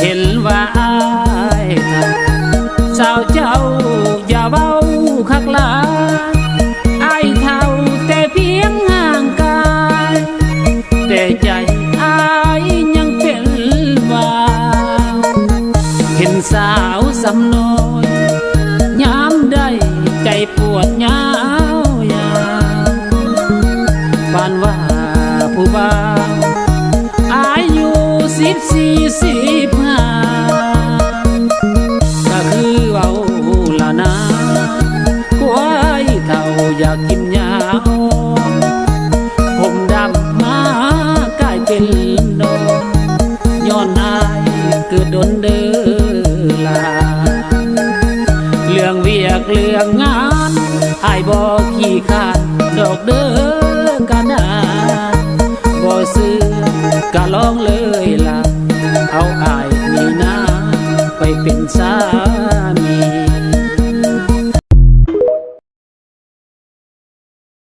เห็นว่าอายนะสาวเจ้าอย่าเบาคักหลายอายเท่าแต่เพียงห่างกาย แต่ใจอายยังเป็นวาวเห็นสาวสำน้อ ผู้บ่าวอายุสิบสี่สิบห้าก็คือเว้าละนะควายเท่าอยากกินยาอ่อนผมดำมากลายเป็นดอกย้อนอายเกิดดนเดือลา เรื่องเวียกเรื่องงานอายบอกขี้ขานดอกเด้อกะนา ซื้อกะลองเลยล่ะ เอาอายนี่นาไปเป็นสา